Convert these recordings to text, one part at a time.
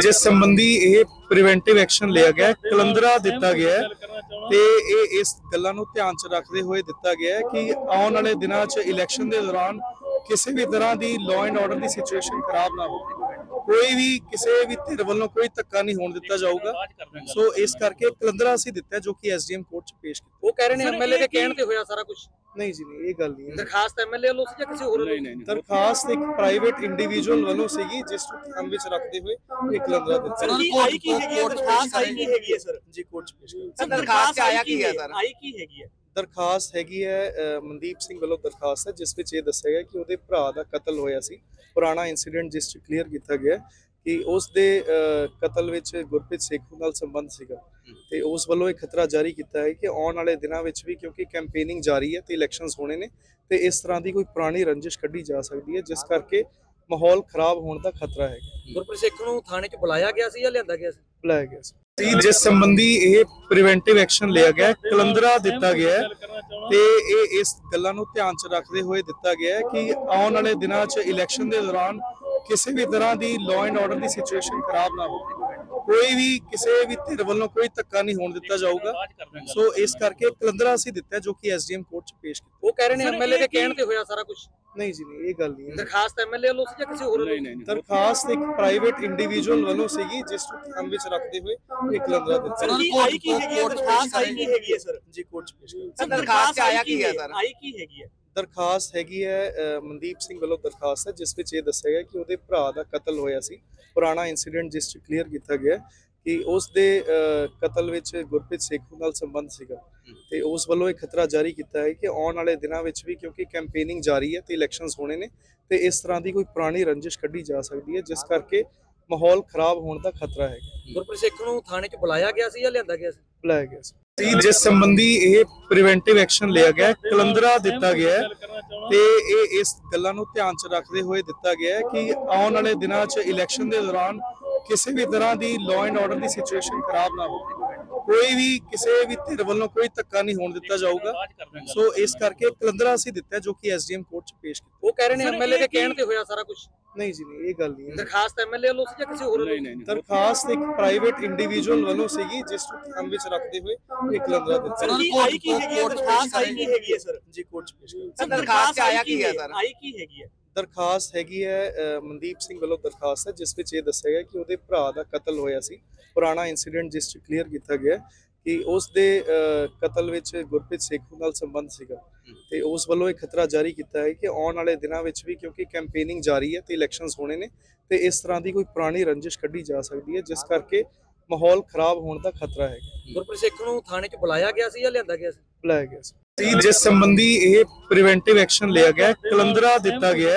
ਜਿਸ ਸੰਬੰਧੀ ਇਹ ਪ੍ਰੀਵੈਂਟਿਵ ਐਕਸ਼ਨ ਲਿਆ ਗਿਆ ਹੈ, ਕਲੰਦਰਾ ਦਿੱਤਾ ਗਿਆ ਹੈ ਤੇ ਇਹ ਇਸ ਗੱਲਾਂ ਨੂੰ ਧਿਆਨ 'ਚ ਰੱਖਦੇ ਹੋਏ ਦਿੱਤਾ ਗਿਆ ਹੈ ਕਿ ਆਉਣ ਵਾਲੇ ਦਿਨਾਂ 'ਚ ਇਲੈਕਸ਼ਨ ਦੇ ਦੌਰਾਨ ਕਿਸੇ ਵੀ ਤਰ੍ਹਾਂ ਦੀ ਲਾਅ ਐਂਡ ਆਰਡਰ ਦੀ ਸਿਚੁਏਸ਼ਨ ਖਰਾਬ ਨਾ ਹੋਵੇ। ਕੋਈ ਵੀ ਕਿਸੇ ਵੀ ਧਿਰ ਵੱਲੋਂ ਕੋਈ ਧੱਕਾ ਨਹੀਂ ਹੋਣ ਦਿੱਤਾ ਜਾਊਗਾ। ਸੋ ਇਸ ਕਰਕੇ ਕਲੰਦਰਾ ਅਸੀਂ ਦਿੱਤਾ ਜੋ ਕਿ ਐਸਡੀਐਮ ਕੋਰਟ 'ਚ ਪੇਸ਼ ਕੀਤਾ। ਉਹ ਕਹਿ ਰਹੇ ਨੇ ਐਮਐਲਏ ਦੇ ਕਹਿਣ ਤੇ ਹੋਇਆ ਸਾਰਾ ਕੁਝ ਨਹੀਂ ਜੀ ਨਹੀਂ ਇਹ ਗੱਲ ਨਹੀਂ ਹੈ ਦਰਖਾਸਤ ਐਮਐਲਏ ਵੱਲੋਂ ਸੀ ਜਾਂ ਕਿਸੇ ਹੋਰ ਵੱਲੋਂ? ਦਰਖਾਸਤ ਇੱਕ ਪ੍ਰਾਈਵੇਟ ਇੰਡੀਵਿਜੂਅਲ ਵੱਲੋਂ ਸੀਗੀ ਜਿਸ ਨੂੰ ਧਿਆਨ ਵਿੱਚ ਰੱਖਦੇ ਹੋਏ ਇਹ ਕਲੰਦਰਾ ਦਿੱਤਾ। ਆਈ ਕੀ ਹੈਗੀ ਹੈ? ਦਰਖਾਸਤ ਆਈ ਕੀ ਹੈਗੀ ਹੈ ਸਰ? ਜੀ ਕੋਰਟ 'ਚ ਪੇਸ਼ ਸਰ ਦਰਖਾਸਤ ਆਇਆ ਕੀ ਹੈ ਸਰ? ਆਈ ਕੀ ਹੈਗੀ ਹੈ? ਦਰਖਾਸਤ ਹੈਗੀ ਹੈ ਮਨਦੀਪ ਸਿੰਘ ਵੱਲੋਂ ਦਰਖਾਸਤ ਹੈ ਜਿਸ ਵਿੱਚ ਇਹ ਦੱਸਿਆ ਗਿਆ ਕਿ ਉਹਦੇ ਭਰਾ ਦਾ ਕਤਲ ਹੋਇਆ ਸੀ। ਪੁਰਾਣਾ ਇਨਸੀਡੈਂਟ ਜਿਸ ਚ ਕਲੀਅਰ ਕੀਤਾ ਗਿਆ ਕਿ ਉਸ ਦੇ ਕਤਲ ਵਿੱਚ ਗੁਰਪ੍ਰੀਤ ਸੇਖੂ ਨਾਲ ਸੰਬੰਧ ਸੀਗਾ। ਤੇ ਉਸ ਵੱਲੋਂ ਇਹ ਖਤਰਾ ਜਾਰੀ ਕੀਤਾ ਹੈ ਕਿ ਆਉਣ ਵਾਲੇ ਦਿਨਾਂ ਵਿੱਚ ਵੀ ਕਿਉਂਕਿ ਕੈਂਪੇਨਿੰਗ ਜਾਰੀ ਹੈ ਤੇ ਇਲੈਕਸ਼ਨਸ ਹੋਣੇ ਨੇ ਤੇ ਇਸ ਤਰ੍ਹਾਂ ਦੀ ਕੋਈ ਪੁਰਾਣੀ ਰੰਜਿਸ਼ ਕੱਢੀ ਜਾ ਸਕਦੀ ਹੈ ਜਿਸ ਕਰਕੇ ਮਾਹੌਲ ਖਰਾਬ ਹੋਣ ਦਾ ਖਤਰਾ ਹੈ। ਗੁਰਪ੍ਰੀਤ ਸਿੰਘ ਨੂੰ ਥਾਣੇ 'ਚ ਬੁਲਾਇਆ ਗਿਆ ਸੀ ਜਾਂ ਲਿਆਂਦਾ ਗਿਆ ਸੀ? ਬੁਲਾਇਆ ਗਿਆ ਸੀ। ਸੀ ਜਿਸ ਸੰਬੰਧੀ ਇਹ ਪ੍ਰੀਵੈਂਟਿਵ ਐਕਸ਼ਨ ਲਿਆ ਗਿਆ ਕਲੰਦਰਾ ਦਿੱਤਾ ਗਿਆ ਤੇ ਇਹ ਇਸ ਗੱਲਾਂ ਨੂੰ ਧਿਆਨ 'ਚ ਰੱਖਦੇ ਹੋਏ ਦਿੱਤਾ ਗਿਆ ਹੈ ਕਿ ਆਉਣ ਵਾਲੇ ਦਿਨਾਂ 'ਚ ਇਲੈਕਸ਼ਨ ਦੇ ਦੌਰਾਨ ਕਿਸੇ ਵੀ ਤਰ੍ਹਾਂ ਦੀ ਲਾਅ ਐਂਡ ਆਰਡਰ ਦੀ ਸਿਚੁਏਸ਼ਨ ਖਰਾਬ ਨਾ ਹੋਵੇ। ਕੋਈ ਵੀ ਕਿਸੇ ਵੀ ਧਿਰ ਵੱਲੋਂ ਕੋਈ ਧੱਕਾ ਨਹੀਂ ਹੋਣ ਦਿੱਤਾ ਜਾਊਗਾ। ਸੋ ਇਸ ਕਰਕੇ ਕਲੰਦਰਾ ਅਸੀਂ ਦਿੱਤਾ ਜੋ ਕਿ ਐਸਡੀਐਮ ਕੋਰਟ 'ਚ ਪੇਸ਼ ਕੀਤਾ। ਉਹ ਕਹਿ ਰਹੇ ਨੇ ਐਮਐਲਏ ਦੇ ਕਹਿਣ ਤੇ ਹੋਇਆ ਸਾਰਾ ਕੁਝ ਨਹੀਂ ਜੀ ਨਹੀਂ ਇਹ ਗੱਲ ਨਹੀਂ ਹੈ। ਦਰਖਾਸਤ ਐਮਐਲਏ ਵੱਲੋਂ ਸੀ ਜਾਂ ਕਿਸੇ ਹੋਰ ਵੱਲੋਂ? ਦਰਖਾਸਤ ਇੱਕ ਪ੍ਰਾਈਵੇਟ ਇੰਡੀਵਿਜੂਅਲ ਵੱਲੋਂ ਸੀਗੀ ਜਿਸ ਨੂੰ ਧਿਆਨ ਵਿੱਚ ਰੱਖਦੇ ਹੋਏ ਇਹ ਕਲੰਦਰਾ ਦਿੱਤਾ। ਆਈ ਕੀ ਹੈਗੀ ਹੈ? ਦਰਖਾਸਤ ਆਈ ਕੀ ਹੈਗੀ ਹੈ ਸਰ ਜੀ ਕੋਰਟ 'ਚ ਪੇਸ਼ ਕੀਤਾ ਦਰਖਾਸਤ ਆਇਆ ਕੀ ਹੈ? ਸਰ? ਆਈ ਕੀ ਹੈਗੀ ਹੈ? ਦਰਖਾਸਤ ਹੈਗੀ ਹੈ ਮਨਦੀਪ ਸਿੰਘ ਵੱਲੋਂ ਦਰਖਾਸਤ ਹੈ, ਜਿਸ ਵਿੱਚ ਇਹ ਦੱਸਿਆ ਗਿਆ ਕਿ ਉਹਦੇ ਭਰਾ ਦਾ ਕਤਲ ਹੋਇਆ ਸੀ। ਪੁਰਾਣਾ ਇਨਸੀਡੈਂਟ ਜਿਸ ਚ ਕਲੀਅਰ ਕੀਤਾ ਗਿਆ ਕਿ ਉਸ ਦੇ ਕਤਲ ਵਿੱਚ ਗੁਰਪ੍ਰੀਤ ਸੇਖੂ ਨਾਲ ਸੰਬੰਧ ਸੀਗਾ। ਤੇ ਉਸ ਵੱਲੋਂ ਇਹ ਖਤਰਾ ਜਾਰੀ ਕੀਤਾ ਹੈ ਕਿ ਆਉਣ ਵਾਲੇ ਦਿਨਾਂ ਵਿੱਚ ਵੀ ਕਿਉਂਕਿ ਕੈਂਪੇਨਿੰਗ ਜਾਰੀ ਹੈ ਤੇ ਇਲੈਕਸ਼ਨਸ ਹੋਣੇ ਨੇ, ਤੇ ਇਸ ਤਰ੍ਹਾਂ ਦੀ ਕੋਈ ਪੁਰਾਣੀ ਰੰਜਿਸ਼ ਕੱਢੀ ਜਾ ਸਕਦੀ ਹੈ, ਜਿਸ ਕਰਕੇ ਮਾਹੌਲ ਖਰਾਬ ਹੋਣ ਦਾ ਖਤਰਾ ਹੈ ਗੁਰਪ੍ਰੀਤ ਸਿੰਘ ਨੂੰ ਥਾਣੇ 'ਚ ਬੁਲਾਇਆ ਗਿਆ ਸੀ ਜਾਂ ਲਿਆਂਦਾ ਗਿਆ ਸੀ? ਬੁਲਾਇਆ ਗਿਆ ਸੀ। ਸੀ ਜਿਸ ਸੰਬੰਧੀ ਇਹ ਪ੍ਰੀਵੈਂਟਿਵ ਐਕਸ਼ਨ ਲਿਆ ਗਿਆ ਹੈ, ਕਲੰਦਰਾ ਦਿੱਤਾ ਗਿਆ ਹੈ ਤੇ ਇਹ ਇਸ ਗੱਲਾਂ ਨੂੰ ਧਿਆਨ 'ਚ ਰੱਖਦੇ ਹੋਏ ਦਿੱਤਾ ਗਿਆ ਹੈ ਕਿ ਆਉਣ ਵਾਲੇ ਦਿਨਾਂ 'ਚ ਇਲੈਕਸ਼ਨ ਦੇ ਦੌਰਾਨ ਕਿਸੇ ਵੀ ਤਰ੍ਹਾਂ ਦੀ ਲਾਅ ਐਂਡ ਆਰਡਰ ਦੀ ਸਿਚੁਏਸ਼ਨ ਖਰਾਬ ਨਾ ਹੋਵੇ। ਕੋਈ ਵੀ ਕਿਸੇ ਵੀ ਧਿਰ ਵੱਲੋਂ ਕੋਈ ਧੱਕਾ ਨਹੀਂ ਹੋਣ ਦਿੱਤਾ ਜਾਊਗਾ। ਸੋ ਇਸ ਕਰਕੇ ਕਲੰਦਰਾ ਅਸੀਂ ਦਿੱਤਾ ਹੈ, ਜੋ ਕਿ ਐਸਡੀਐਮ ਕੋਰਟ 'ਚ ਪੇਸ਼ ਕੀਤਾ। ਉਹ ਕਹਿ ਰਹੇ ਨੇ ਐਮਐਲਏ ਦੇ ਕਹਿਣ ਤੇ ਹੋਇਆ ਸਾਰਾ ਕੁਝ ਨਹੀਂ ਜੀ ਨਹੀਂ ਇਹ ਗੱਲ ਨਹੀਂ ਹੈ ਦਰਖਾਸਤ ਐਮਐਲਏ ਵੱਲੋਂ ਸੀ ਜਾਂ ਕਿਸੇ ਹੋਰ ਵੱਲੋਂ? ਦਰਖਾਸਤ ਇੱਕ ਪ੍ਰਾਈਵੇਟ ਇੰਡੀਵਿਜੂਅਲ ਵੱਲੋਂ ਸੀਗੀ ਜਿਸ ਨੂੰ ਧਿਆਨ ਵਿੱਚ ਰੱਖਦੇ ਹੋਏ ਇਹ ਕਲੰਦਰਾ ਦਿੱਤਾ। ਸਰ, ਆਈ ਕੀ ਹੈਗੀ ਹੈ? ਦਰਖਾਸਤ ਆਈ ਕੀ ਹੈਗੀ ਹੈ ਸਰ? ਜੀ ਕੋਰਟ 'ਚ ਪੇਸ਼ ਸਰ, ਦਰਖਾਸਤ ਆਇਆ ਕੀ ਹੈ ਸਰ? ਆਈ ਕੀ ਹੈਗੀ ਹੈ? ਦਰਖਾਸਤ ਹੈਗੀ ਹੈ ਮਨਦੀਪ ਸਿੰਘ ਵੱਲੋਂ ਦਰਖਾਸਤ ਹੈ ਜਿਸ ਵਿੱਚ ਇਹ ਦੱਸਿਆ ਗਿਆ ਕਿ ਉਹਦੇ ਭਰਾ ਦਾ ਕਤਲ ਹੋਇਆ ਸੀ। ਪੁਰਾਣਾ ਇਨਸੀਡੈਂਟ ਜਿਸ ਚ ਕਲੀਅਰ ਕੀਤਾ ਗਿਆ ਕਿ ਉਸ ਦੇ ਕਤਲ ਵਿੱਚ ਗੁਰਪ੍ਰੀਤ ਸੇਖੂ ਨਾਲ ਸੰਬੰਧ ਸੀਗਾ। ਤੇ ਉਸ ਵੱਲੋਂ ਇਹ ਖਤਰਾ ਜਾਰੀ ਕੀਤਾ ਹੈ ਕਿ ਆਉਣ ਵਾਲੇ ਦਿਨਾਂ ਵਿੱਚ ਵੀ ਕਿਉਂਕਿ ਕੈਂਪੇਨਿੰਗ ਜਾਰੀ ਹੈ ਤੇ ਇਲੈਕਸ਼ਨਸ ਹੋਣੇ ਨੇ ਤੇ ਇਸ ਤਰ੍ਹਾਂ ਦੀ ਕੋਈ ਪੁਰਾਣੀ ਰੰਜਿਸ਼ ਕੱਢੀ ਜਾ ਸਕਦੀ ਹੈ ਜਿਸ ਕਰਕੇ ਮਾਹੌਲ ਖਰਾਬ ਹੋਣ ਦਾ ਖਤਰਾ ਹੈ। ਗੁਰਪ੍ਰੀਤ ਸਿੰਘ ਨੂੰ ਥਾਣੇ 'ਚ ਬੁਲਾਇਆ ਗਿਆ ਸੀ ਜਾਂ ਲਿਆਂਦਾ ਗਿਆ ਸੀ? ਬੁਲਾਇਆ ਗਿਆ ਸੀ। ਸੀ ਜਿਸ ਸੰਬੰਧੀ ਇਹ ਪ੍ਰੀਵੈਂਟਿਵ ਐਕਸ਼ਨ ਲਿਆ ਗਿਆ ਕਲੰਦਰਾ ਦਿੱਤਾ ਗਿਆ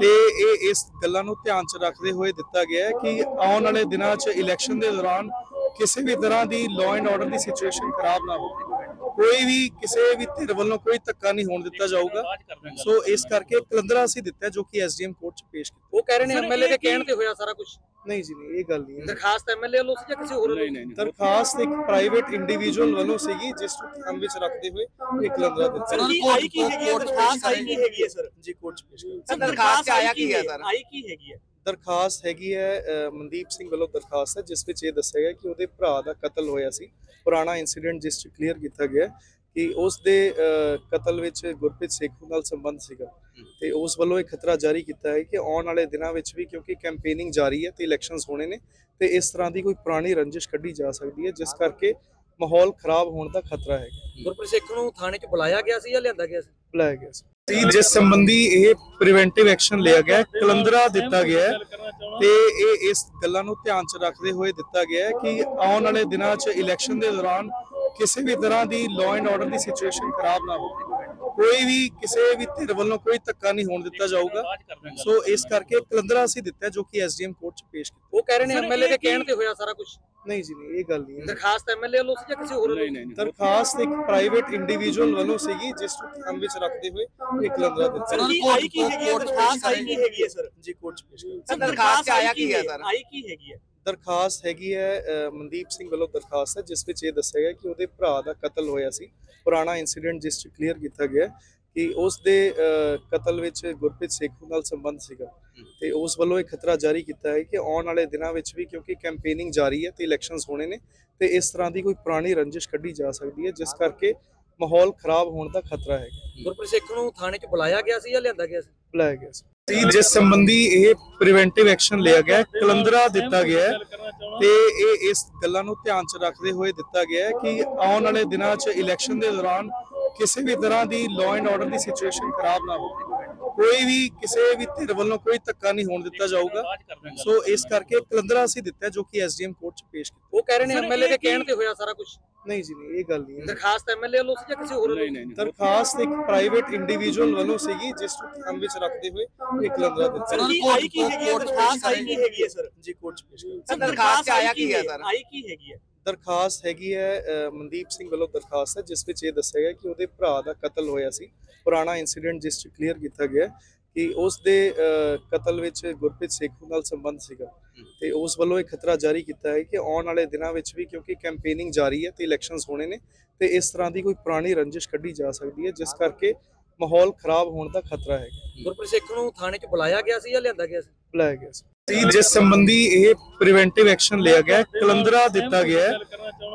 ਤੇ ਇਹ ਇਸ ਗੱਲਾਂ ਨੂੰ ਧਿਆਨ 'ਚ ਰੱਖਦੇ ਹੋਏ ਦਿੱਤਾ ਗਿਆ ਹੈ ਕਿ ਆਉਣ ਵਾਲੇ ਦਿਨਾਂ 'ਚ ਇਲੈਕਸ਼ਨ ਦੇ ਦੌਰਾਨ ਕਿਸੇ ਵੀ ਤਰ੍ਹਾਂ ਦੀ ਲਾਅ ਐਂਡ ਆਰਡਰ ਦੀ ਸਿਚੁਏਸ਼ਨ ਖਰਾਬ ਨਾ ਹੋਵੇ। ਕੋਈ ਵੀ ਕਿਸੇ ਵੀ ਧਿਰ ਵੱਲੋਂ ਕੋਈ ਧੱਕਾ ਨਹੀਂ ਹੋਣ ਦਿੱਤਾ ਜਾਊਗਾ। ਸੋ ਇਸ ਕਰਕੇ ਕਲੰਦਰਾ ਅਸੀਂ ਦਿੱਤਾ ਜੋ ਕਿ ਐਸਡੀਐਮ ਕੋਰਟ 'ਚ ਪੇਸ਼ ਕੀਤਾ। ਉਹ ਕਹਿ ਰਹੇ ਨੇ ਐਮਐਲਏ ਦੇ ਕਹਿਣ ਤੇ ਹੋਇਆ ਸਾਰਾ ਕੁਝ ਨਹੀਂ ਜੀ ਨਹੀਂ ਇਹ ਗੱਲ ਨਹੀਂ ਹੈ। ਦਰਖਾਸਤ ਐਮਐਲਏ ਵੱਲੋਂ ਸੀ ਜਾਂ ਕਿਸੇ ਹੋਰ ਵੱਲੋਂ? ਦਰਖਾਸਤ ਇੱਕ ਪ੍ਰਾਈਵੇਟ ਇੰਡੀਵਿਜੂਅਲ ਵੱਲੋਂ ਸੀਗੀ ਜਿਸ ਨੂੰ ਧਿਆਨ ਵਿੱਚ ਰੱਖਦੇ ਹੋਏ ਇਹ ਕਲੰਦਰਾ ਦਿੱਤਾ। ਆਈ ਕੀ ਹੈਗੀ ਹੈ? ਦਰਖਾਸਤ ਆਈ ਕੀ ਹੈਗੀ ਹੈ ਸਰ ਜੀ ਕੋਰਟ 'ਚ ਪੇਸ਼ ਕੀਤਾ ਦਰਖਾਸਤ ਆਇਆ ਕੀ ਹੈ? ਸਰ? ਆਈ ਕੀ ਹੈਗੀ ਹੈ? ਦਰਖਾਸਤ ਹੈਗੀ ਹੈ ਮਨਦੀਪ ਸਿੰਘ ਵੱਲੋਂ ਦਰਖਾਸਤ ਹੈ ਜਿਸ ਵਿੱਚ ਇਹ ਦੱਸਿਆ ਗਿਆ ਕਿ ਉਹਦੇ ਭਰਾ ਦਾ ਕਤਲ ਹੋਇਆ ਸੀ। ਪੁਰਾਣਾ ਇਨਸੀਡੈਂਟ ਜਿਸ ਚ ਕਲੀਅਰ ਕੀਤਾ ਗਿਆ ਕਿ ਉਸ ਦੇ ਕਤਲ ਵਿੱਚ ਗੁਰਪ੍ਰੀਤ ਸੇਖੂ ਨਾਲ ਸੰਬੰਧ ਸੀਗਾ। ਤੇ ਉਸ ਵੱਲੋਂ ਇਹ ਖਤਰਾ ਜਾਰੀ ਕੀਤਾ ਹੈ ਕਿ ਆਉਣ ਵਾਲੇ ਦਿਨਾਂ ਵਿੱਚ ਵੀ ਕਿਉਂਕਿ ਕੈਂਪੇਨਿੰਗ ਜਾਰੀ ਹੈ ਤੇ ਇਲੈਕਸ਼ਨਸ ਹੋਣੇ ਨੇ ਤੇ ਇਸ ਤਰ੍ਹਾਂ ਦੀ ਕੋਈ ਪੁਰਾਣੀ ਰੰਜਿਸ਼ ਕੱਢੀ ਜਾ ਸਕਦੀ ਹੈ ਜਿਸ ਕਰਕੇ ਮਾਹੌਲ ਖਰਾਬ ਹੋਣ ਦਾ ਖਤਰਾ ਹੈ ਗੁਰਪ੍ਰੀਤ ਸਿੰਘ ਨੂੰ ਥਾਣੇ 'ਚ ਬੁਲਾਇਆ ਗਿਆ ਸੀ ਜਾਂ ਲਿਆਂਦਾ ਗਿਆ ਸੀ? ਬੁਲਾਇਆ ਗਿਆ ਸੀ। ਸੀ ਜਿਸ ਸੰਬੰਧੀ ਇਹ ਪ੍ਰੀਵੈਂਟਿਵ ਐਕਸ਼ਨ ਲਿਆ ਗਿਆ ਹੈ, ਕਲੰਦਰਾ ਦਿੱਤਾ ਗਿਆ ਹੈ ਤੇ ਇਹ ਇਸ ਗੱਲਾਂ ਨੂੰ ਧਿਆਨ 'ਚ ਰੱਖਦੇ ਹੋਏ ਦਿੱਤਾ ਗਿਆ ਹੈ ਕਿ ਆਉਣ ਵਾਲੇ ਦਿਨਾਂ 'ਚ ਇਲੈਕਸ਼ਨ ਦੇ ਦੌਰਾਨ ਕਿਸੇ ਵੀ ਤਰ੍ਹਾਂ ਦੀ ਲਾਅ ਐਂਡ ਆਰਡਰ ਦੀ ਸਿਚੁਏਸ਼ਨ ਖਰਾਬ ਨਾ ਹੋਵੇ। ਕੋਈ ਵੀ ਕਿਸੇ ਵੀ ਧਿਰ ਵੱਲੋਂ ਕੋਈ ਧੱਕਾ ਨਹੀਂ ਹੋਣ ਦਿੱਤਾ ਜਾਊਗਾ। ਸੋ ਇਸ ਕਰਕੇ ਕਲੰਦਰਾ ਅਸੀਂ ਦਿੱਤਾ ਹੈ, ਜੋ ਕਿ ਐਸਡੀਐਮ ਕੋਰਟ 'ਚ ਪੇਸ਼ ਕੀਤਾ। ਉਹ ਕਹਿ ਰਹੇ ਨੇ ਐਮਐਲਏ ਦੇ ਕਹਿਣ ਤੇ ਹੋਇਆ ਸਾਰਾ ਕੁਝ ਨਹੀਂ ਜੀ ਨਹੀਂ ਇਹ ਗੱਲ ਨਹੀਂ ਹੈ ਦਰਖਾਸਤ ਐਮਐਲਏ ਵੱਲੋਂ ਸੀ ਜਾਂ ਕਿਸੇ ਹੋਰ ਵੱਲੋਂ? ਦਰਖਾਸਤ ਇੱਕ ਪ੍ਰਾਈਵੇਟ ਇੰਡੀਵਿਜੂਅਲ ਵੱਲੋਂ ਸੀਗੀ ਜਿਸ ਨੂੰ ਧਿਆਨ ਵਿੱਚ ਰੱਖਦੇ ਹੋਏ ਇਹ ਕਲੰਦਰਾ ਦਿੱਤਾ। ਸਰ। ਕੀ ਆਈ ਕੀ ਹੈਗੀ ਹੈ? ਦਰਖਾਸਤ ਆਈ ਕੀ ਹੈਗੀ ਹੈ ਸਰ? ਜੀ ਕੋਰਟ 'ਚ ਪੇਸ਼ ਕੀਤਾ ਸਰ, ਦਰਖਾਸਤ ਆਇਆ ਕੀ ਹੈ ਸਰ? ਆਈ ਕੀ ਹੈਗੀ ਹੈ? ਦਰਖਾਸਤ ਹੈਗੀ ਹੈ ਮਨਦੀਪ ਸਿੰਘ ਵੱਲੋਂ ਦਰਖਾਸਤ ਹੈ ਜਿਸ ਵਿੱਚ ਇਹ ਦੱਸਿਆ ਗਿਆ ਕਿ ਉਹਦੇ ਭਰਾ ਦਾ ਕਤਲ ਹੋਇਆ ਸੀ। ਪੁਰਾਣਾ ਇਨਸੀਡੈਂਟ ਜਿਸ ਚ ਕਲੀਅਰ ਕੀਤਾ ਗਿਆ ਕਿ ਉਸ ਦੇ ਕਤਲ ਵਿੱਚ ਗੁਰਪ੍ਰੀਤ ਸੇਖੂ ਨਾਲ ਸੰਬੰਧ ਸੀਗਾ। ਤੇ ਉਸ ਵੱਲੋਂ ਇਹ ਖਤਰਾ ਜਾਰੀ ਕੀਤਾ ਹੈ ਕਿ ਆਉਣ ਵਾਲੇ ਦਿਨਾਂ ਵਿੱਚ ਵੀ ਕਿਉਂਕਿ ਕੈਂਪੇਨਿੰਗ ਜਾਰੀ ਹੈ ਤੇ ਇਲੈਕਸ਼ਨਸ ਹੋਣੇ ਨੇ ਤੇ ਇਸ ਤਰ੍ਹਾਂ ਦੀ ਕੋਈ ਪੁਰਾਣੀ ਰੰਜਿਸ਼ ਕੱਢੀ ਜਾ ਸਕਦੀ ਹੈ ਜਿਸ ਕਰਕੇ ਮਾਹੌਲ ਖਰਾਬ ਹੋਣ ਦਾ ਖਤਰਾ ਹੈ। ਗੁਰਪ੍ਰੀਤ ਸਿੱਖ ਨੂੰ ਥਾਣੇ 'ਚ ਬੁਲਾਇਆ ਗਿਆ ਸੀ ਜਾਂ ਲਿਆਂਦਾ ਗਿਆ ਸੀ? ਬੁਲਾਇਆ ਗਿਆ ਸੀ। ਸੀ ਜਿਸ ਸੰਬੰਧੀ ਇਹ ਪ੍ਰੀਵੈਂਟਿਵ ਐਕਸ਼ਨ ਲਿਆ ਗਿਆ ਕਲੰਦਰਾ ਦਿੱਤਾ ਗਿਆ ਤੇ ਇਹ ਇਸ ਗੱਲਾਂ ਨੂੰ ਧਿਆਨ 'ਚ ਰੱਖਦੇ ਹੋਏ ਦਿੱਤਾ ਗਿਆ ਹੈ ਕਿ ਆਉਣ ਵਾਲੇ ਦਿਨਾਂ 'ਚ ਇਲੈਕਸ਼ਨ ਦੇ ਦੌਰਾਨ ਕਿਸੇ ਵੀ ਤਰ੍ਹਾਂ ਦੀ ਲਾਅ ਐਂਡ ਆਰਡਰ ਦੀ ਸਿਚੁਏਸ਼ਨ ਖਰਾਬ ਨਾ ਹੋਵੇ। ਕੋਈ ਵੀ ਕਿਸੇ ਵੀ ਧਿਰ ਵੱਲੋਂ ਕੋਈ ਧੱਕਾ ਨਹੀਂ ਹੋਣ ਦਿੱਤਾ ਜਾਊਗਾ। ਸੋ ਇਸ ਕਰਕੇ ਕਲੰਦਰਾ ਅਸੀਂ ਦਿੱਤਾ ਜੋ ਕਿ ਐਸਡੀਐਮ ਕੋਰਟ 'ਚ ਪੇਸ਼ ਕੀਤਾ। ਉਹ ਕਹਿ ਰਹੇ ਨੇ ਐਮਐਲਏ ਦੇ ਕਹਿਣ ਤੇ ਹੋਇਆ ਸਾਰਾ ਕੁਝ ਨਹੀਂ ਜੀ ਨਹੀਂ ਇਹ ਗੱਲ ਨਹੀਂ ਹੈ। ਦਰਖਾਸਤ ਐਮਐਲਏ ਵੱਲੋਂ ਸੀ ਜਾਂ ਕਿਸੇ ਹੋਰ ਵੱਲੋਂ? ਦਰਖਾਸਤ ਇੱਕ ਪ੍ਰਾਈਵੇਟ ਇੰਡੀਵਿਜੂਅਲ ਵੱਲੋਂ ਸੀਗੀ ਜਿਸ ਨੂੰ ਧਿਆਨ ਵਿੱਚ ਰੱਖਦੇ ਹੋਏ ਇਹ ਕਲੰਦਰਾ ਦਿੱਤਾ। ਆਈ ਕੀ ਹੈਗੀ ਹੈ? ਦਰਖਾਸਤ ਆਈ ਕੀ ਹੈਗੀ ਹੈ ਸਰ ਜੀ ਕੋਰਟ 'ਚ ਪੇਸ਼ ਕੀਤਾ ਦਰਖਾਸਤ ਆਇਆ ਕੀ ਹੈ ਸਰ? ਆਈ ਕੀ ਹੈਗੀ ਹੈ? ਦਰਖਾਸਤ ਹੈਗੀ ਹੈ ਮਨਦੀਪ ਸਿੰਘ ਵੱਲੋਂ ਦਰਖਾਸਤ ਹੈ, ਜਿਸ ਵਿੱਚ ਇਹ ਦੱਸਿਆ ਗਿਆ ਕਿ ਉਹਦੇ ਭਰਾ ਦਾ ਕਤਲ ਹੋਇਆ ਸੀ। ਪੁਰਾਣਾ ਇਨਸੀਡੈਂਟ ਜਿਸ 'ਚ ਕਲੀਅਰ ਕੀਤਾ ਗਿਆ ਕਿ ਉਸ ਦੇ ਕਤਲ ਵਿੱਚ ਗੁਰਪ੍ਰੀਤ ਸੇਖੂ ਨਾਲ ਸੰਬੰਧ ਸੀਗਾ। ਤੇ ਉਸ ਵੱਲੋਂ ਇਹ ਖਤਰਾ ਜਾਰੀ ਕੀਤਾ ਹੈ ਕਿ ਆਉਣ ਵਾਲੇ ਦਿਨਾਂ ਵਿੱਚ ਵੀ ਕਿਉਂਕਿ ਕੈਂਪੇਨਿੰਗ ਜਾਰੀ ਹੈ ਤੇ ਇਲੈਕਸ਼ਨਸ ਹੋਣੇ ਨੇ, ਤੇ ਇਸ ਤਰ੍ਹਾਂ ਦੀ ਕੋਈ ਪੁਰਾਣੀ ਰੰਜਿਸ਼ ਕੱਢੀ ਜਾ ਸਕਦੀ ਹੈ, ਜਿਸ ਕਰਕੇ ਮਾਹੌਲ ਖਰਾਬ ਹੋਣ ਦਾ ਖਤਰਾ ਹੈ ਗੁਰਪ੍ਰੀਤ ਸਿੱਖ ਨੂੰ ਥਾਣੇ 'ਚ ਬੁਲਾਇਆ ਗਿਆ ਸੀ ਜਾਂ ਲਿਆਂਦਾ ਗਿਆ ਸੀ? ਬੁਲਾਇਆ ਗਿਆ ਸੀ। ਸੀ ਜਿਸ ਸੰਬੰਧੀ ਇਹ ਪ੍ਰੀਵੈਂਟਿਵ ਐਕਸ਼ਨ ਲਿਆ ਗਿਆ ਕਲੰਦਰਾ ਦਿੱਤਾ ਗਿਆ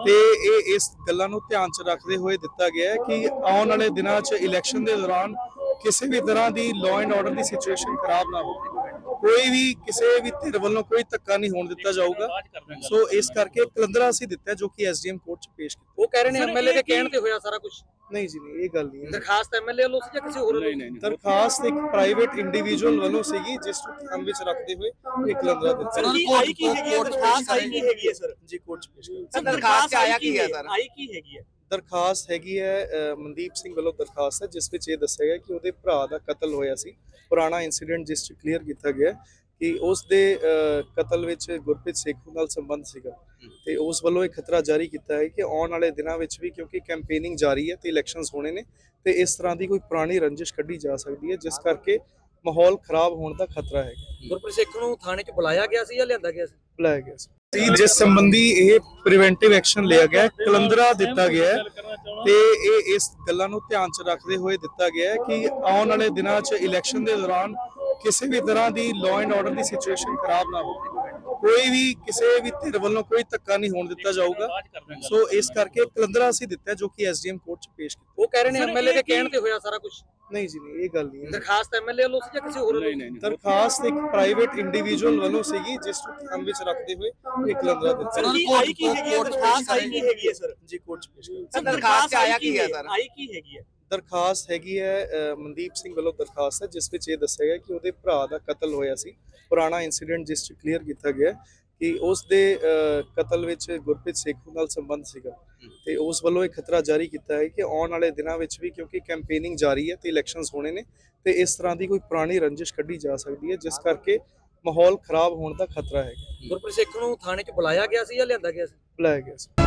ਤੇ ਇਹ ਇਸ ਗੱਲਾਂ ਨੂੰ ਧਿਆਨ 'ਚ ਰੱਖਦੇ ਹੋਏ ਦਿੱਤਾ ਗਿਆ ਹੈ ਕਿ ਆਉਣ ਵਾਲੇ ਦਿਨਾਂ 'ਚ ਇਲੈਕਸ਼ਨ ਦੇ ਦੌਰਾਨ ਕਿਸੇ ਵੀ ਤਰ੍ਹਾਂ ਦੀ ਲਾਅ ਐਂਡ ਆਰਡਰ ਦੀ ਸਿਚੁਏਸ਼ਨ ਖਰਾਬ ਨਾ ਹੋਵੇ। ਕੋਈ ਵੀ ਕਿਸੇ ਵੀ ਧਿਰ ਵੱਲੋਂ ਕੋਈ ਧੱਕਾ ਨਹੀਂ ਹੋਣ ਦਿੱਤਾ ਜਾਊਗਾ। ਸੋ ਇਸ ਕਰਕੇ ਕਲੰਦਰਾ ਅਸੀਂ ਦਿੱਤਾ ਜੋ ਕਿ ਐਸਡੀਐਮ ਕੋਰਟ 'ਚ ਪੇਸ਼ ਕੀਤਾ। ਉਹ ਕਹਿ ਰਹੇ ਨੇ ਐਮਐਲਏ ਦੇ ਕਹਿਣ ਤੇ ਹੋਇਆ ਸਾਰਾ ਕੁਝ ਨਹੀਂ ਜੀ ਨਹੀਂ ਇਹ ਗੱਲ ਨਹੀਂ ਹੈ ਦਰਖਾਸਤ ਐਮਐਲਏ ਵੱਲੋਂ ਸੀ ਜਾਂ ਕਿਸੇ ਹੋਰ ਵੱਲੋਂ? ਦਰਖਾਸਤ ਇੱਕ ਪ੍ਰਾਈਵੇਟ ਇੰਡੀਵਿਜੂਅਲ ਵੱਲੋਂ ਸੀਗੀ ਜਿਸ ਨੂੰ ਧਿਆਨ ਵਿੱਚ ਰੱਖਦੇ ਹੋਏ ਇਹ ਕਲੰਦਰਾ ਦਿੱਤਾ। ਹੈ। ਕੀ ਆਈ ਕੀ ਹੈਗੀ ਹੈ? ਦਰਖਾਸਤ ਆਈ ਕੀ ਹੈਗੀ ਹੈ ਸਰ? ਜੀ ਕੋਰਟ 'ਚ ਪੇਸ਼ ਕੀਤਾ ਸਰ ਦਰਖਾਸਤ ਆਇਆ ਕੀ ਹੈ ਸਰ? ਆਈ ਕੀ ਹੈਗੀ ਹੈ? ਦਰਖਾਸਤ ਹੈਗੀ ਹੈ ਮਨਦੀਪ ਸਿੰਘ ਵੱਲੋਂ ਦਰਖਾਸਤ ਹੈ ਜਿਸ ਵਿੱਚ ਇਹ ਦੱਸਿਆ ਗਿਆ ਕਿ ਉਹਦੇ ਭਰਾ ਦਾ ਕਤਲ ਹੋਇਆ ਸੀ। ਪੁਰਾਣਾ ਇਨਸੀਡੈਂਟ ਜਿਸ 'ਚ ਕਲੀਅਰ ਕੀਤਾ ਗਿਆ ਕਿ ਉਸ ਦੇ ਕਤਲ ਵਿੱਚ ਗੁਰਪ੍ਰੀਤ ਸੇਖੂ ਨਾਲ ਸੰਬੰਧ ਸੀਗਾ। ਤੇ ਉਸ ਵੱਲੋਂ ਇਹ ਖਤਰਾ ਜਾਰੀ ਕੀਤਾ ਹੈ ਕਿ ਆਉਣ ਵਾਲੇ ਦਿਨਾਂ ਵਿੱਚ ਵੀ ਕਿਉਂਕਿ ਕੈਂਪੇਨਿੰਗ ਜਾਰੀ ਹੈ ਤੇ ਇਲੈਕਸ਼ਨਸ ਹੋਣੇ ਨੇ ਤੇ ਇਸ ਤਰ੍ਹਾਂ ਦੀ ਕੋਈ ਪੁਰਾਣੀ ਰੰਜਿਸ਼ ਕੱਢੀ ਜਾ ਸਕਦੀ ਹੈ ਜਿਸ ਕਰਕੇ ਮਾਹੌਲ ਖਰਾਬ ਹੋਣ ਦਾ ਖਤਰਾ ਹੈ। ਗੁਰਪ੍ਰੀਤ ਸਿੱਖ ਨੂੰ ਥਾਣੇ 'ਚ ਬੁਲਾਇਆ ਗਿਆ ਸੀ ਜਾਂ ਲਿਆਂਦਾ ਗਿਆ ਸੀ? ਬੁਲਾਇਆ ਗਿਆ ਸੀ। ਸੀ ਜਿਸ ਸੰਬੰਧੀ ਇਹ ਪ੍ਰੀਵੈਂਟਿਵ ਐਕਸ਼ਨ ਲਿਆ ਗਿਆ ਕਲੰਦਰਾ ਦਿੱਤਾ ਗਿਆ ਤੇ ਇਹ ਇਸ ਗੱਲਾਂ ਨੂੰ ਧਿਆਨ 'ਚ ਰੱਖਦੇ ਹੋਏ ਦਿੱਤਾ ਗਿਆ ਹੈ ਕਿ ਆਉਣ ਵਾਲੇ ਦਿਨਾਂ 'ਚ ਇਲੈਕਸ਼ਨ ਦੇ ਦੌਰਾਨ ਕਿਸੇ ਵੀ ਤਰ੍ਹਾਂ ਦੀ ਲਾਅ ਐਂਡ ਆਰਡਰ ਦੀ ਸਿਚੁਏਸ਼ਨ ਖਰਾਬ ਨਾ ਹੋਵੇ। ਕੋਈ ਵੀ ਕਿਸੇ ਵੀ ਧਿਰ ਵੱਲੋਂ ਕੋਈ ਧੱਕਾ ਨਹੀਂ ਹੋਣ ਦਿੱਤਾ ਜਾਊਗਾ। ਸੋ ਇਸ ਕਰਕੇ ਕਲੰਦਰਾ ਅਸੀਂ ਦਿੱਤਾ ਜੋ ਕਿ ਐਸਡੀਐਮ ਕੋਰਟ 'ਚ ਪੇਸ਼ ਕੀਤਾ। ਉਹ ਕਹਿ ਰਹੇ ਨੇ ਐਮਐਲਏ ਦੇ ਕਹਿਣ ਤੇ ਹੋਇਆ ਸਾਰਾ ਕੁਝ ਨਹੀਂ ਜੀ ਨਹੀਂ ਇਹ ਗੱਲ ਨਹੀਂ ਹੈ। ਦਰਖਾਸਤ ਐਮਐਲਏ ਵੱਲੋਂ ਸੀ ਜਾਂ ਕਿਸੇ ਹੋਰ ਵੱਲੋਂ? ਦਰਖਾਸਤ ਇੱਕ ਪ੍ਰਾਈਵੇਟ ਇੰਡੀਵਿਜੂਅਲ ਵੱਲੋਂ ਸੀਗੀ ਜਿਸ ਨੂੰ ਧਿਆਨ ਵਿੱਚ ਰੱਖਦੇ ਹੋਏ ਇਹ ਕਲੰਦਰਾ ਦਿੱਤਾ। ਆਈ ਕੀ ਹੈਗੀ ਹੈ? ਦਰਖਾਸਤ ਆਈ ਕੀ ਹੈਗੀ ਹੈ ਸਰ? ਜੀ ਕੋਰਟ 'ਚ ਪੇਸ਼ ਕੀਤਾ ਦਰਖਾਸਤ ਆਇਆ ਕੀ ਹੈ ਸਰ? ਆਈ ਕੀ ਹੈਗੀ ਹੈ? ਦਰਖਾਸਤ ਹੈਗੀ ਹੈ ਮਨਦੀਪ ਸਿੰਘ ਵੱਲੋਂ ਦਰਖਾਸਤ ਹੈ ਜਿਸ ਵਿੱਚ ਇਹ ਦੱਸਿਆ ਗਿਆ ਕਿ ਉਹਦੇ ਭਰਾ ਦਾ ਕਤਲ ਹੋਇਆ ਸੀ। ਪੁਰਾਣਾ ਇਨਸੀਡੈਂਟ ਜਿਸ 'ਚ ਕਲੀਅਰ ਕੀਤਾ ਗਿਆ ਕਿ ਉਸ ਦੇ ਕਤਲ ਵਿੱਚ ਗੁਰਪ੍ਰੀਤ ਸੇਖੂ ਨਾਲ ਸੰਬੰਧ ਸੀਗਾ। ਤੇ ਉਸ ਵੱਲੋਂ ਇਹ ਖਤਰਾ ਜਾਰੀ ਕੀਤਾ ਹੈ ਕਿ ਆਉਣ ਵਾਲੇ ਦਿਨਾਂ ਵਿੱਚ ਵੀ ਕਿਉਂਕਿ ਕੈਂਪੇਨਿੰਗ ਜਾਰੀ ਹੈ ਤੇ ਇਲੈਕਸ਼ਨਸ ਹੋਣੇ ਨੇ ਤੇ ਇਸ ਤਰ੍ਹਾਂ ਦੀ ਕੋਈ ਪੁਰਾਣੀ ਰੰਜਿਸ਼ ਕੱਢੀ ਜਾ ਸਕਦੀ ਹੈ ਜਿਸ ਕਰਕੇ ਮਾਹੌਲ ਖਰਾਬ ਹੋਣ ਦਾ ਖਤਰਾ ਹੈ ਗੁਰਪ੍ਰੀਤ ਸਿੱਖ ਨੂੰ ਥਾਣੇ 'ਚ ਬੁਲਾਇਆ ਗਿਆ ਸੀ ਜਾਂ ਲਿਆਂਦਾ ਗਿਆ ਸੀ? ਬੁਲਾਇਆ ਗਿਆ ਸੀ।